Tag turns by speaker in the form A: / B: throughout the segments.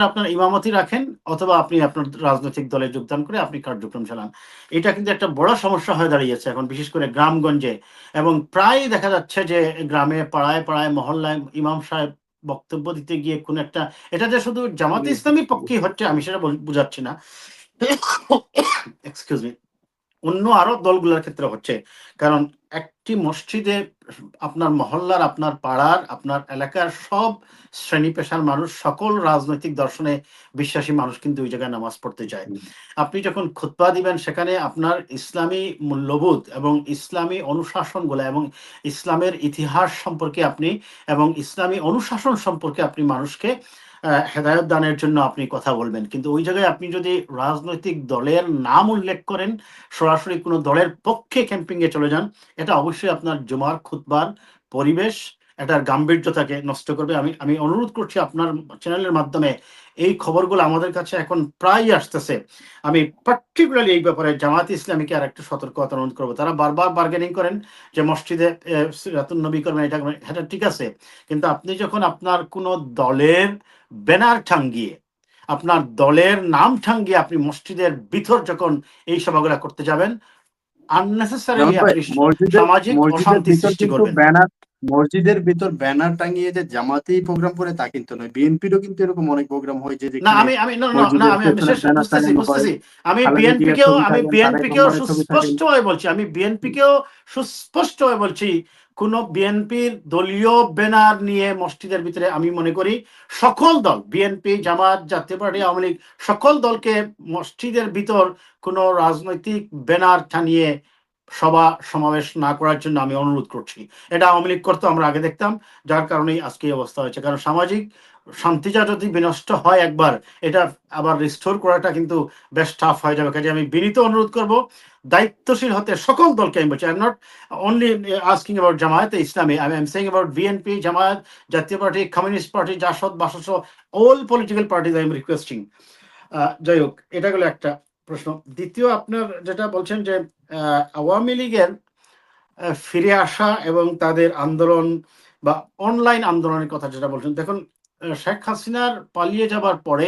A: আপনার ইমামতি রাখেন অথবা আপনি আপনার রাজনৈতিক দলে যোগদান করে আপনি কার্যক্রম চালান। এটা কিন্তু একটা বড় সমস্যা হয়ে দাঁড়িয়েছে এখন বিশেষ করে গ্রামগঞ্জে। এবং প্রায় দেখা যাচ্ছে যে গ্রামে পাড়ায় পাড়ায় মহল্লায় ইমাম সাহেব বক্তব্য দিতে গিয়ে কোন একটা এটা যে শুধু জামাতে ইসলামীর পক্ষে হচ্ছে আমি সেটা বোঝাচ্ছি বুঝাচ্ছি না। এক্সকিউজ মি অন্য আরও দলগুলোর ক্ষেত্রে হচ্ছে। কারণ একটি মসজিদে আপনার মহল্লার আপনার পাড়ার আপনার এলাকার সব শ্রেণি পেশার মানুষ সকল রাজনৈতিক দর্শনে বিশ্বাসী মানুষ কিন্তু ওই জায়গায় নামাজ পড়তে যায়। আপনি যখন খুতবা দিবেন সেখানে আপনার ইসলামী মূল্যবোধ এবং ইসলামী অনুশাসনগুলো এবং ইসলামের ইতিহাস সম্পর্কে আপনি এবং ইসলামী অনুশাসন সম্পর্কে আপনি মানুষকে হেদায়ত দানের জন্য আপনি কথা বলবেন। কিন্তু ওই জায়গায় আপনি যদি রাজনৈতিক দলের নাম উল্লেখ করেন, সরাসরি কোনো দলের পক্ষে ক্যাম্পিংয়ে চলে যান, এটা অবশ্যই আপনার জমার খুতবার পরিবেশ এটার গাম্ভীর্যতাকে নষ্ট করবে। আমি আমি অনুরোধ করছি আপনার চ্যানেলের মাধ্যমে এই খবরগুলো আমাদের কাছে এখন প্রায় আসতেছে। আমি পার্টিকুলারলি এই ব্যাপারে জামাত ইসলামীকে আর একটু সতর্কতা অনুরোধ করব। তারা বারবার বার্গেনিং করেন যে মসজিদে রাতুন নবী করবেন এটা এটা ঠিক আছে। কিন্তু আপনি যখন আপনার কোনো দলের ব্যানার টাঙ্গিয়ে আপনার দলের নাম টাঙ্গিয়ে আপনি মসজিদের ভিতর যখন এই সভাগুলো করতে যাবেন আননেসেসারিলি আপনি সামাজিক অশান্তি সৃষ্টি করবেন।
B: ব্যানার মসজিদের ভিতর ব্যানার টাঙিয়ে যে জামাতেই প্রোগ্রাম করে তা কিন্তু নয়। বিএনপিরও কিন্তু এরকম অনেক প্রোগ্রাম হয় যে
A: না আমি আমি না না আমি বুঝতেছি আমি বিএনপিকেও আমি বিএনপিকেও সুস্পষ্ট হয়ে বলছি আমি বিএনপিকেও সুস্পষ্ট হয়ে বলছি কোন বিএনপির দলীয় ব্যানার নিয়ে মসজিদের ভিতরে আমি মনে করি সকল দল বিএনপি জামাত জাতীয় পার্টি আওয়ামী লীগ সকল দলকে মসজিদের ভিতর কোন রাজনৈতিক ব্যানার টানিয়ে সভা সমাবেশ না করার জন্য আমি অনুরোধ করছি। এটা আওয়ামী লীগ করতো, আমরা আগে দেখতাম, যার কারণেই আজকে এই অবস্থা হয়েছে। কারণ সামাজিক শান্তিটা যদি বিনষ্ট হয় একবার, এটা আবার রিস্টোর করাটা কিন্তু বেশ টাফ হয়ে যাবে। কাজে আমি বিনীত অনুরোধ করব, দায়িত্বশীল হতে সকল দলকে আমি বলছি I am not only asking about Jamaat Islami I am saying about BNP Jamaat, Jatiya party communist party Jasad, BSS all political parties I am requesting যাই হোক, এটা গেলো একটা প্রশ্ন। দ্বিতীয় আপনার যেটা বলছেন যে আওয়ামী লীগের ফিরে আসা এবং তাদের আন্দোলন বা অনলাইন আন্দোলনের কথা যেটা বলছেন, দেখুন শেখ হাসিনার পালিয়ে যাবার পরে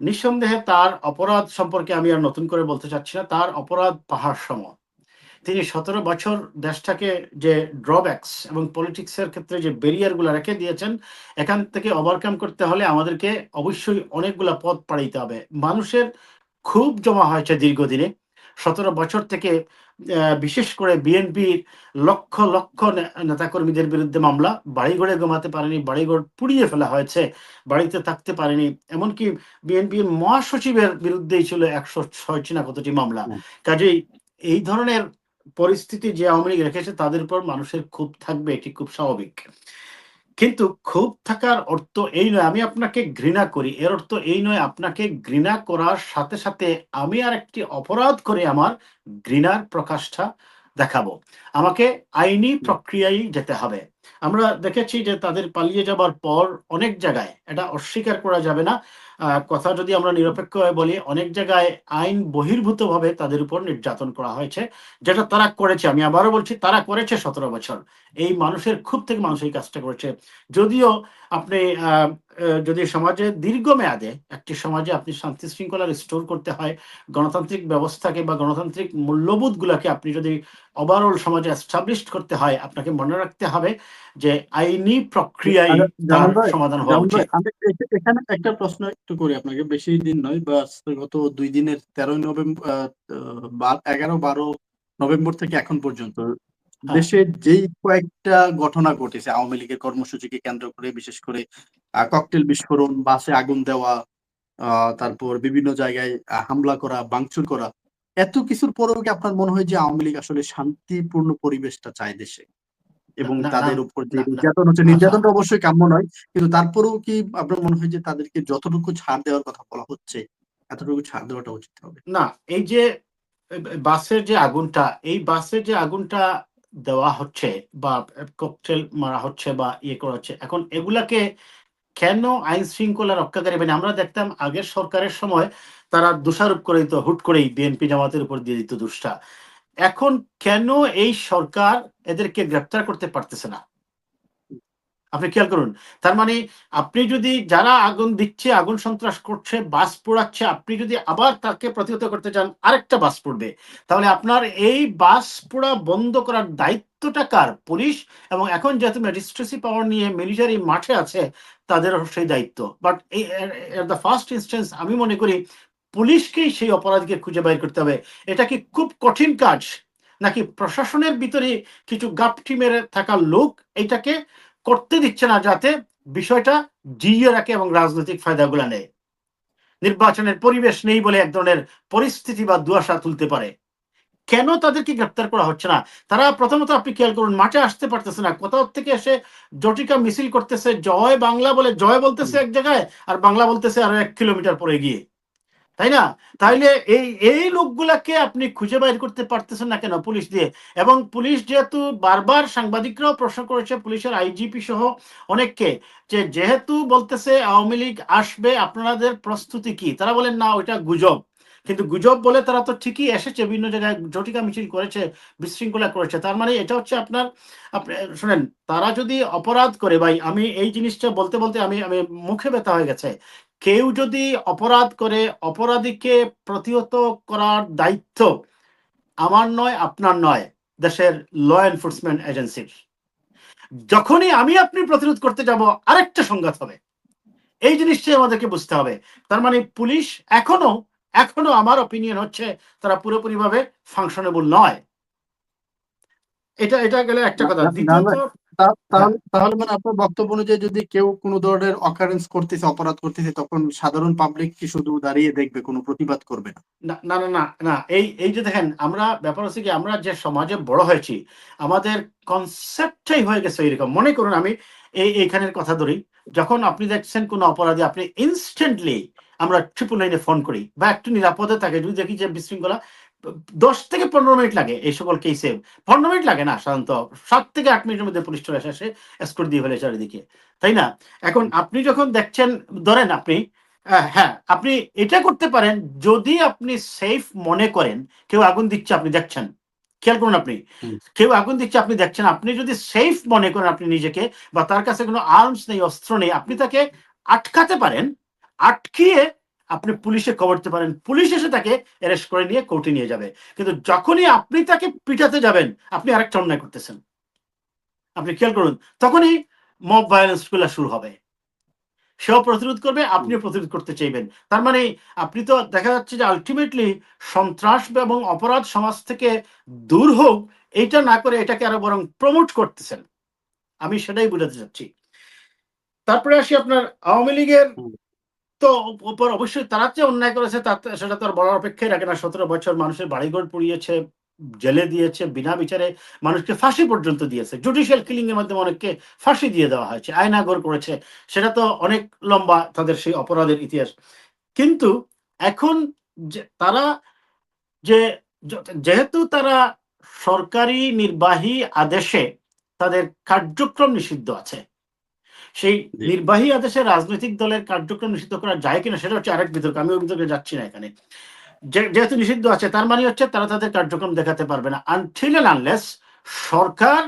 A: নিঃসন্দেহে তার অপরাধ সম্পর্কে আমি আর নতুন করে বলতে চাচ্ছি না, তার অপরাধ পাহাড় সম। তিনি সতেরো বছর দেশটাকে যে ড্রব্যাকস এবং পলিটিক্সের ক্ষেত্রে যে ব্যারিয়ারগুলো রেখে দিয়েছেন, এখান থেকে ওভারকাম করতে হলে আমাদেরকে অবশ্যই অনেকগুলা পথ পাড়াইতে হবে। মানুষের খুব জমা হয়েছে দীর্ঘদিনে। সতেরো বছর থেকে বিশেষ করে বিএনপির লক্ষ লক্ষ নেতাকর্মীদের বিরুদ্ধে মামলা। বাড়িঘরে ঘুমাতে পারেনি বাড়িঘর পুড়িয়ে ফেলা হয়েছে বাড়িতে থাকতে পারেনি। এমনকি বিএনপির মহাসচিবের বিরুদ্ধেই ছিল একশো ছয়টি না কতটি মামলা। কাজেই এই ধরনের পরিস্থিতি যে আওয়ামী লীগ রেখেছে তাদের উপর মানুষের ক্ষোভ থাকবে এটি খুব স্বাভাবিক। কিন্তু ক্ষোভ থাকার অর্থ এই নয়, আমি আপনাকে ঘৃণা করি। এর অর্থ এই নয়, আপনাকে ঘৃণা করার সাথে সাথে আমি আর একটি অপরাধ করে আমার ঘৃণার প্রকাশটা। দেখাবো। আমাকে আইনি প্রক্রিয়ায় যেতে হবে। আমরা দেখেছি যে তাদের পালিয়ে যাবার পর অনেক জায়গায়, এটা অস্বীকার করা যাবে না কথা যদি আমরা নিরপেক্ষ হয়ে বলি, অনেক জায়গায় আইন বহির্ভূতভাবে তাদের উপর নির্যাতন করা হয়েছে, যেটা তারা করেছে। আমি আবারও বলছি, তারা করেছে সতেরো বছর। এই মানুষের খুব থেকে মানুষ এই কাজটা করেছে। যদিও আপনি যদি সমাজে দীর্ঘমেয়াদে একটি সমাজে আপনি শান্তি শৃঙ্খলা রিস্টোর করতে হয় গণতান্ত্রিক ব্যবস্থাকে বা গণতান্ত্রিক মূল্যবোধগুলোকে আপনি যদি ওভারঅল সমাজে এস্টাবলিশ করতে হয় আপনাকে মনে রাখতে হবে যে আইনি প্রক্রিয়ায় তার সমাধান হওয়া উচিত।
B: এখানে একটা প্রশ্ন একটু করি আপনাকে বেশি দিন নয় বা গত দুই দিনের তেরোই নভেম্বর এগারো বারো নভেম্বর থেকে এখন পর্যন্ত দেশে যেই কয়েকটা ঘটনা ঘটেছে আওয়ামী লীগের কর্মসূচিকে কেন্দ্র করে বিশেষ করে ককটেল বিস্ফোরণ বাসে আগুন দেওয়া তারপর বিভিন্ন জায়গায় হামলা করা ভাঙচুর করা এত কিছুর পরেও কি আপনার মনে হয় যে আওয়ামী লীগ আসলে শান্তিপূর্ণ পরিবেশটা চায় দেশে? এবং তাদের উপর যে। নির্যাতন হচ্ছে নির্যাতনটা অবশ্যই কাম্য নয় কিন্তু তারপরেও কি আপনার মনে হয় যে তাদেরকে যতটুকু ছাড় দেওয়ার কথা বলা হচ্ছে এতটুকু ছাড় দেওয়াটা উচিত হবে?
A: না এই যে বাসের যে আগুনটা এই বাসের যে আগুনটা দেওয়া হচ্ছে বা ককটেল মারা হচ্ছে বা ইয়ে করা হচ্ছে। এখন এগুলাকে কেন আইন শৃঙ্খলা রক্ষাকারী বাহিনী? আমরা দেখতাম আগের সরকারের সময় তারা দোষারোপ করে দিত, হুট করেই বিএনপি জামাতের উপর দিয়ে দিত দুষ্টা। এখন কেন এই সরকার এদেরকে গ্রেপ্তার করতে পারতেছে না? আপনি খেয়াল করুন। তার মানে আপনি যদি যারা আগুন দিচ্ছে, আগুন সন্ত্রাস করছে, বাস পোড়াচ্ছে, আপনি যদি আবার তাকে প্রতিহত করতে চান, আরেকটা বাস পড়বে। তাহলে আপনার এই বাস পোড়া বন্ধ করার দায়িত্বটা কার? পুলিশ? এবং এখন যেহেতু ম্যাজিস্ট্রেসি পাওয়ার নিয়ে মিলিটারি মাঠে আছে তাদেরও সেই দায়িত্ব। বাট এই দ্য ফার্স্ট ইনস্টেন্স আমি মনে করি পুলিশকেই সেই অপরাধীকে খুঁজে বের করতে হবে। এটা কি খুব কঠিন কাজ? নাকি প্রশাসনের ভিতরে কিছু গাপটি মেরে থাকা লোক এটাকে করতে দিচ্ছে না যাতে বিষয়টা জিইয়ে রাখে এবং রাজনৈতিক ফায়দাগুলো নেয়। নির্বাচনের পরিবেশ নেই বলে এক ধরনের পরিস্থিতি বা দুয়াশা তুলতে পারে। কেন তাদেরকে গ্রেপ্তার করা হচ্ছে না? তারা প্রথমত আপনি খেয়াল করুন, মাঠে আসতে পারতেছে না। কোথাও থেকে এসে জটিকা মিছিল করতেছে, জয় বাংলা বলে, জয় বলতেছে এক জায়গায়, আর বাংলা বলতেছে আরও এক কিলোমিটার পরে গিয়ে। তাই না? তাইলে এই এই লোকগুলাকে আপনি খুঁজে বাইর করতে পারতেছেন না কেন পুলিশ দিয়ে? এবং পুলিশ যেহেতু বারবার সাংবাদিকরাও প্রশ্ন করেছে, পুলিশের আইজিপি সহ অনেককে, যে যেহেতু বলতেছে আওয়ামী লীগ আসবে, আপনাদের প্রস্তুতি কি? তারা বলেন, না, ওইটা গুজব। কিন্তু গুজব বলে তারা তো ঠিকই এসেছে, বিভিন্ন জায়গায় জটিকা মিছিল করেছে, বিশৃঙ্খলা করেছে। তার মানে এটা হচ্ছে আপনার, আপনি, শুনেন, তারা যদি অপরাধ করে, ভাই, আমি এই জিনিসটা বলতে বলতে আমি আমি মুখে ব্যথা হয়ে গেছে। কেউ যদি অপরাধ করে অপরাধীকে প্রতিহত করার দায়িত্ব আমার নয় আপনার নয় দেশের ল এনফোর্সমেন্ট এজেন্সির যখনই আমি আপনি প্রতিরোধ করতে যাব আরেকটা সংঘাত হবে। এই জিনিসটাই আমাদেরকে বুঝতে হবে। তার মানে পুলিশ এখনও এখনও আমার অপিনিয়ন হচ্ছে তারা পুরোপুরিভাবে ফাংশনেবল নয়। এটা এটা গেলে একটা কথা। দ্বিতীয়ত
B: তা- তাহলে মানে আপনার বক্তব্য অনুযায়ী যদি কেউ কোনো ধরনের অকারেন্স করতেছে, অপরাধ করতেছে, তখন সাধারণ পাবলিক কি শুধু দাঁড়িয়ে দেখবে, কোনো প্রতিবাদ করবে না?
A: না না না না এই এই যে দেখেন, আমরা, ব্যাপার হচ্ছে কি, আমরা যে সমাজে বড় হয়েছি, আমাদের কনসেপ্টটাই হয়ে গেছে এরকম মনে করুন, আমি এই, এইখানের কথা ধরি, যখন আপনি দেখছেন কোনো অপরাধী, আপনি ইনস্ট্যান্টলি আমরা ট্রিপল লাইনে ফোন করি, বা একটু নিরাপদে থাকে, যদি দেখি যে বিশৃঙ্খলা দশ থেকে পনেরো মিনিট লাগে এই সকল কেসে পনেরো মিনিট লাগে না সাধারণত সাত থেকে আট মিনিটের মধ্যে পুলিশ চলে আসে এসকোর্ট দিয়ে ফেলে চারিদিকে। তাই না? এখন আপনি যখন দেখছেন ধরেন আপনি হ্যাঁ আপনি এটা করতে পারেন যদি আপনি সেফ মনে করেন কেউ আগুন দিচ্ছে আপনি দেখছেন। খেয়াল করুন আপনি। কেউ আগুন দিচ্ছে আপনি দেখছেন আপনি যদি সেফ মনে করেন আপনি নিজেকে বা তার কাছে কোনো আর্মস নেই অস্ত্র নেই আপনি তাকে আটকাতে পারেন আটকিয়ে আপনি পুলিশে খবর দিতে পারেন। পুলিশ এসে তাকে অ্যারেস্ট করে নিয়ে কোর্টে নিয়ে যাবে। কিন্তু যখনই আপনি তাকে পিটাতে যাবেন, আপনি আরেকটা অন্যায় করতেছেন। আপনি খেয়াল করুন, তখনই মব ভায়োলেন্সগুলা শুরু হবে। সেও প্রতিরোধ করবে, আপনিও প্রতিরোধ করতে চাইবেন। তার মানে আপনি তো দেখা যাচ্ছে যে আলটিমেটলি সন্ত্রাস এবং অপরাধ সমাজ থেকে দূর হোক, এইটা না করে এটাকে আরও বরং প্রমোট করতেছেন। আমি সেটাই বুঝাতে চাচ্ছি। তারপরে আসি আপনার আওয়ামী লীগের। তো উপর অবশ্যই তারা যে অন্যায় করেছে তাতে সেটা তো বলার অপেক্ষায় রাখে না। সতেরো বছর মানুষের বাড়িঘর পুড়িয়েছে, জেলে দিয়েছে, বিনা বিচারে মানুষকে ফাঁসি পর্যন্ত দিয়েছে। জুডিশিয়াল কিলিং এর মাধ্যমে অনেককে ফাঁসি দিয়ে দেওয়া হয়েছে, আয়নাগর করেছে। সেটা তো অনেক লম্বা তাদের সেই অপরাধের ইতিহাস। কিন্তু এখন তারা যে যেহেতু তারা সরকারি নির্বাহী আদেশে তাদের কার্যক্রম নিষিদ্ধ আছে সেই নির্বাহী আদেশে রাজনৈতিক দলের কার্যক্রম নিষিদ্ধ করা যায় কিনা সেটা হচ্ছে আরেক বিতর্ক। আমি বিতর্কে যাচ্ছি না এখানে। যেহেতু নিষিদ্ধ আছে তার মানে হচ্ছে তারা তাদের কার্যক্রম দেখাতে পারবে না। আনটিল আনলেস সরকার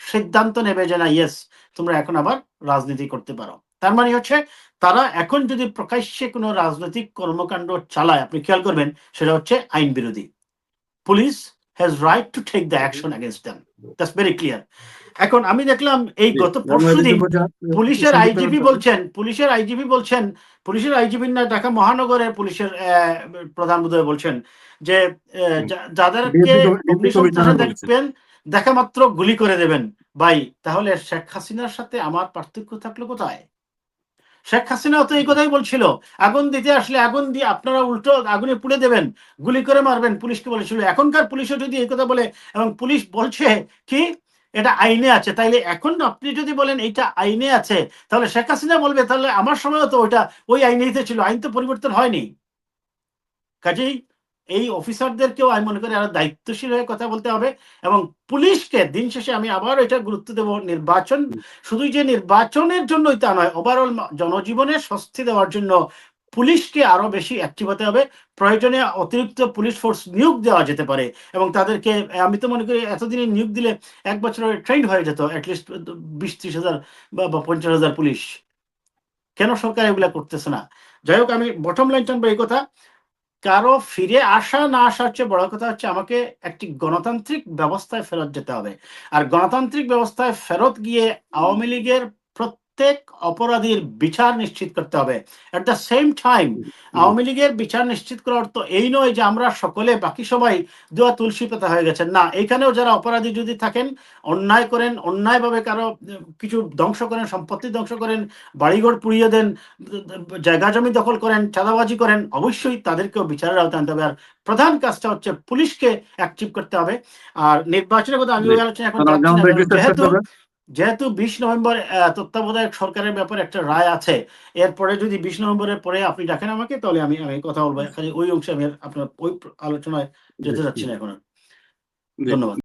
A: সিদ্ধান্ত নেবে যে না ইয়েস তোমরা এখন আবার রাজনীতি করতে পারো। তার মানে হচ্ছে তারা এখন যদি প্রকাশ্যে কোনো রাজনৈতিক কর্মকাণ্ড চালায় আপনি খেয়াল করবেন সেটা হচ্ছে আইন বিরোধী। Police has right to take the action against them that's very clear এখন আমি দেখলাম এই গত পরশু দিন পুলিশের আইজিপি বলছেন পুলিশের আইজিপি বলছেন পুলিশের আইজিপি না ঢাকা মহানগরের পুলিশের প্রধান বোধহয় বলছেন যে যাদেরকে। দেখবেন দেখা মাত্র গুলি করে দেবেন। ভাই তাহলে শেখ হাসিনার সাথে আমার পার্থক্য থাকল কোথায়? শেখ হাসিনাও তো এই কথাই বলছিল আগুন দিতে আসলে আগুন দিয়ে আপনারা উল্টো আগুনে পুড়ে দেবেন গুলি করে মারবেন পুলিশকে বলেছিল। এখনকার পুলিশও যদি এই কথা বলে এবং পুলিশ বলছে কি এটা আইনে আছে। তাইলে এখন আপনি যদি বলেন এইটা আইনে আছে, তাহলে শেখ হাসিনা বলবে, তাহলে আমার সময়ও তো ওইটা, ওই আইনেই তো ছিল, আইন তো পরিবর্তন হয়নি। কাজেই এই অফিসারদেরকেও আমি মনে করি আরও দায়িত্বশীল হয়ে কথা বলতে হবে এবং পুলিশকে দিন শেষে আমি আবার এটা গুরুত্ব দেব, নির্বাচন শুধু যে নির্বাচনের জন্যই তা নয় ওভারঅল জনজীবনে স্বস্তি দেওয়ার জন্য পুলিশকে আরও বেশি অ্যাক্টিভ হতে হবে। প্রয়োজনে অতিরিক্ত পুলিশ ফোর্স নিয়োগ দেওয়া যেতে পারে এবং তাদেরকে, আমি তো মনে করি এতদিনে নিয়োগ দিলে এক বছরের ট্রেন্ড হয়ে যেত অ্যাটলিস্ট বিশ, ত্রিশ হাজার বা পঞ্চাশ হাজার পুলিশ। কেন সরকার এগুলা করতেছে না? যাই হোক, আমি বটম লাইন টানবো এই কথা। কারও ফিরে আসা, না আসার চেয়ে বড় কথা হচ্ছে আমাকে একটি গণতান্ত্রিক ব্যবস্থায় ফেরত যেতে হবে। আর গণতান্ত্রিক ব্যবস্থায় ফেরত গিয়ে আওয়ামী লীগের প্রত্যেক অপরাধীর বিচার নিশ্চিত করতে হবে। At the same time Awami লীগের বিচার নিশ্চিত করার তো এই নয় যে আমরা সকলে বাকি সবাই দোয়া তুলসী পাতা হয়ে গেছেন। না এখানেও যারা অপরাধী যদি থাকেন অন্যায় করেন অন্যায়ভাবে কারও কিছু ধ্বংস করেন সম্পত্তি ধ্বংস করেন বাড়িঘর পুড়িয়ে দেন জায়গা জমি দখল করেন চাঁদাবাজি করেন অবশ্যই তাদেরকেও বিচারের আওতায় আনতে হবে। আর প্রধান কাজটা হচ্ছে পুলিশকে অ্যাক্টিভ করতে হবে। আর নির্বাচনের কথা আমি আলোচনা এখন যেহেতু। যেহেতু বিশ নভেম্বর আহ, তত্ত্বাবধায়ক সরকারের ব্যাপারে একটা রায় আছে এরপরে যদি বিশ নভেম্বরের পরে আপনি ডাকেন আমাকে তাহলে আমি আমি কথা বলব। খালি ওই অংশে আমি আপনার ওই আলোচনায় যেতে চাচ্ছি না এখন। আর। ধন্যবাদ।